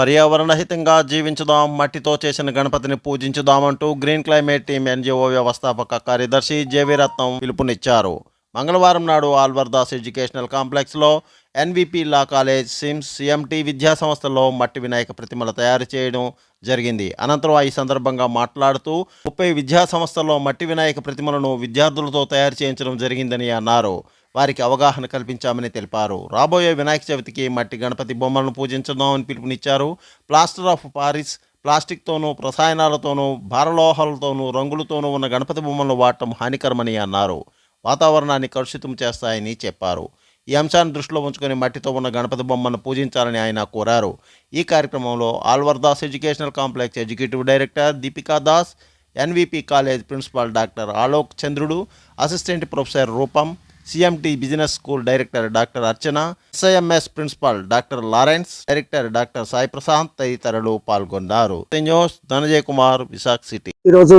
పర్యావరణహితంగా జీవించుదాం మట్టితో చేసిన గణపతిని పూజించుదామంటూ గ్రీన్ క్లైమేట్ టీం ఎన్జిఓ వ్యవస్థాపక కార్యదర్శి జేవీరత్నం పిలుపునిచ్చారు. మంగళవారం నాడు ఆల్వర్దాస్ ఎడ్యుకేషనల్ కాంప్లెక్స్లో NVP law college CIMS CMT విద్యా సంస్థల్లో మట్టి వినాయక ప్రతిమలు తయారు చేయడం జరిగింది. అనంతరం ఈ సందర్భంగా మాట్లాడుతూ ముప్పై విద్యా సంస్థల్లో మట్టి వినాయక ప్రతిమలను విద్యార్థులతో తయారు చేయించడం జరిగిందని అన్నారు. వారికి అవగాహన కల్పించామని తెలిపారు. రాబోయే వినాయక చవితికి మట్టి గణపతి బొమ్మలను పూజించుదామని పిలుపునిచ్చారు. ప్లాస్టర్ ఆఫ్ పారిస్ ప్లాస్టిక్తోనూ రసాయనాలతోనూ భారలోహాలతోనూ రంగులతోనూ ఉన్న గణపతి బొమ్మలను వాడటం హానికరమని అన్నారు. వాతావరణాన్ని కలుషితం చేస్తాయని చెప్పారు. ఈ అంశాన్ని దృష్టిలో ఉంచుకొని మట్టితో ఉన్న గణపతి బొమ్మను పూజించాలని ఆయన కోరారు. ఈ కార్యక్రమంలో Alwar Das educational complex executive director Deepika Das NVP college principal doctor Alok Chandrudu assistant professor Rupam CMT business school director doctor Archana SIMS principal doctor Lawrence director doctor Sai Prashanth తదితరులు పాల్గొన్నారు. News Dhananjay Kumar Visakha city ఈరోజు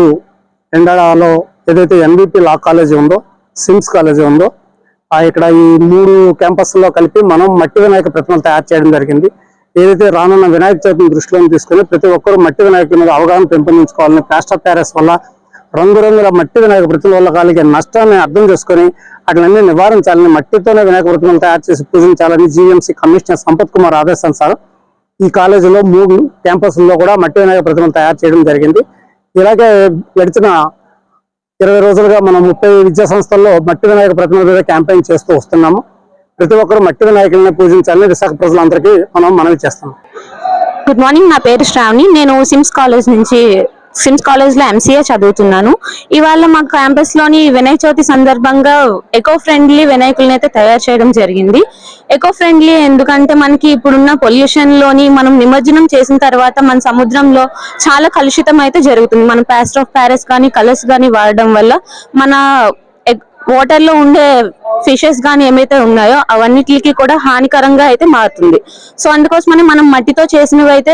ఎండాడలో ఏదైతే NVP law college ఉందో SIMS college ఉందో ఆ ఇక్కడ ఈ మూడు క్యాంపస్లో కలిపి మనం మట్టి వినాయక ప్రతిమలు తయారు చేయడం జరిగింది. ఏదైతే రానున్న వినాయక చవితిని దృష్టిలో తీసుకుని ప్రతి ఒక్కరూ మట్టి వినాయకుడి మీద అవగాహన పెంపొందించుకోవాలని ప్లాస్టర్ ఆఫ్ ప్యారెస్ వల్ల రంగురంగుల మట్టి వినాయక ప్రతిమల వల్ల కలిగే నష్టాన్ని అర్థం చేసుకొని అట్లన్నీ నివారించాలని మట్టితోనే వినాయక ప్రతిమలు తయారు చేసి పూజించాలని జీఎంసీ కమిషనర్ సంపత్ కుమార్ ఆదేశం సార్. ఈ కాలేజీలో మూడు క్యాంపస్లో కూడా మట్టి వినాయక ప్రతిమలు తయారు చేయడం జరిగింది. ఇలాగే గడిచిన ఇరవై రోజులుగా మనం ముప్పై విద్యా సంస్థల్లో మట్టి వినాయక ప్రతిమల మీద క్యాంపెయిన్ చేస్తూ వస్తున్నాము. ప్రతి ఒక్కరు మట్టి వినాయకుల్ని పూజించాలని విశాఖ ప్రజలందరికీ మనం మనవి చేస్తున్నాం. గుడ్ మార్నింగ్ నా పేరు శ్రావణి. నేను సిమ్స్ కాలేజ్ నుంచి సిమ్స్ కాలేజ్లో ఎంసీఏ చదువుతున్నాను. ఇవాళ మా క్యాంపస్లోని వినాయక చవితి సందర్భంగా ఎకో ఫ్రెండ్లీ వినాయకుల్ని అయితే తయారు చేయడం జరిగింది. ఎకో ఫ్రెండ్లీ ఎందుకంటే మనకి ఇప్పుడున్న పొల్యూషన్లోని మనం నిమజ్జనం చేసిన తర్వాత మన సముద్రంలో చాలా కలుషితం అయితే జరుగుతుంది. మన ప్యాస్ట్ ఆఫ్ ప్యారెస్ కానీ కలర్స్ కానీ వాడడం వల్ల మన వాటర్లో ఉండే ఫిషెస్ కానీ ఏమైతే ఉన్నాయో అవన్నిటికి కూడా హానికరంగా అయితే మారుతుంది. సో అందుకోసమని మనం మట్టితో చేసినవి అయితే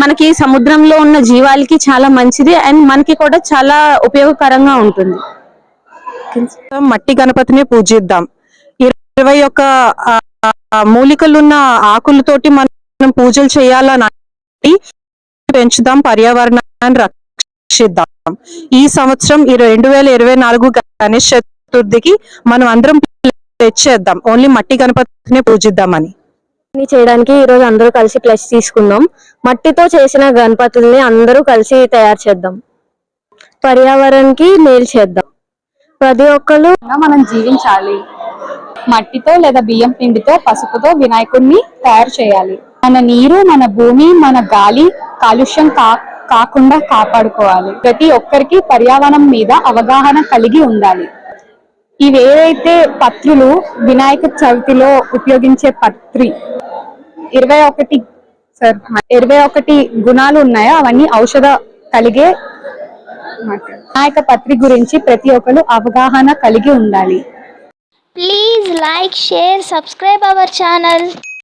మనకి సముద్రంలో ఉన్న జీవాలకి చాలా మంచిది అండ్ మనకి కూడా చాలా ఉపయోగకరంగా ఉంటుంది. మట్టి గణపతిని పూజిద్దాం. ఇరవై ఒక్క మూలికలున్న ఆకులతోటి మనం పూజలు చేయాలని పెంచుదాం పర్యావరణాన్ని రక్షిద్దాం. ఈ సంవత్సరం ఈ రెండు వేల ఇరవై నాలుగు గణేష్ చతుర్థికి మనం అందరం తెచ్చేద్దాం. ఓన్లీ మట్టి గణపతిని పూజిద్దామని. ని చేయడానికి ఈ రోజు అందరూ కలిసి ప్లస్ తీసుకుందాం. మట్టితో చేసిన గణపతుల్ని అందరూ కలిసి తయారు చేద్దాం. పర్యావరణకి మేలు చేద్దాం. ప్రతి ఒక్కరు మనం జీవించాలి? మట్టితో లేదా బియ్యం పిండితో పసుపుతో వినాయకుడిని తయారు చేయాలి. మన నీరు మన భూమి మన గాలి కాలుష్యం కా కాకుండా కాపాడుకోవాలి. ప్రతి ఒక్కరికి పర్యావరణం మీద అవగాహన కలిగి ఉండాలి. ఇవేవైతే పత్రులు వినాయక చవితిలో ఉపయోగించే పత్రి? ఇరవై ఒకటి సార్ ఇరవై ఒకటి గుణాలు ఉన్నాయో? అవన్నీ ఔషధ కలిగే వినాయక పత్రి గురించి ప్రతి ఒక్కరు అవగాహన కలిగి ఉండాలి. Please like share subscribe our channel